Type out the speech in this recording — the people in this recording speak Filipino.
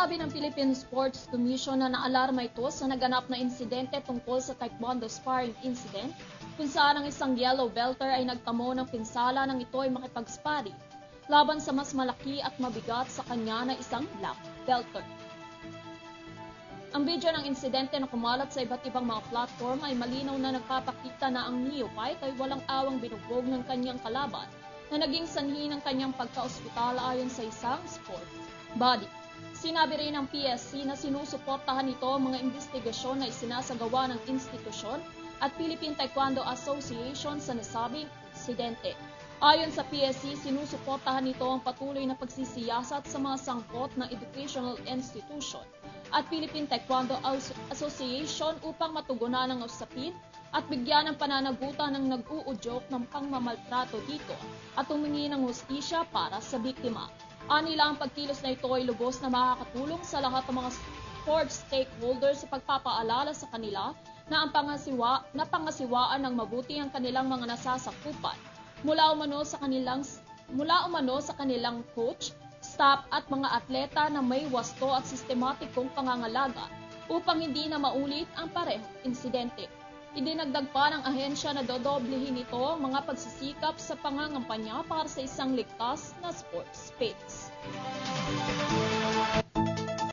Sinabi ng Philippine Sports Commission na naalarma ito sa naganap na insidente tungkol sa taekwondo sparring incident kung saan ang isang yellow belter ay nagtamo ng pinsala nang ito ay makipag-sparring laban sa mas malaki at mabigat sa kanya na isang black belter. Ang video ng insidente na kumalat sa iba't ibang mga platform ay malinaw na nagpapakita na ang neophyte ay walang awang binugbog ng kanyang kalaban na naging sanhi ng kanyang pagka-ospital ayon sa isang sports body. Sinabi rin ng PSC na sinusuportahan nito ang mga investigasyon na isinasagawa ng institusyon at Philippine Taekwondo Association sa nasabing insidente. Ayon sa PSC, sinusuportahan nito ang patuloy na pagsisiyasat sa mga sangkot ng educational institution at Philippine Taekwondo Association upang matugunan ang usapin at bigyan ng pananagutan ng nag-uudyok ng pangmamaltrato dito at humingi ng hustisya para sa biktima. Anila ang pagkilos na ito ay lubos na makakatulong sa lahat ng mga sports stakeholders sa pagpapaalala sa kanila na ang pangasiwa, na pangasiwaan ng mabuti ang kanilang mga nasasakupan mula umano sa kanilang mula umano sa kanilang coach, staff at mga atleta na may wasto at sistematikong pangangalaga upang hindi na maulit ang parehong insidente. Idinagdag pa ng ahensya na dodoblehin ito ang mga pagsisikap sa pangangampanya para sa isang ligtas na sports space.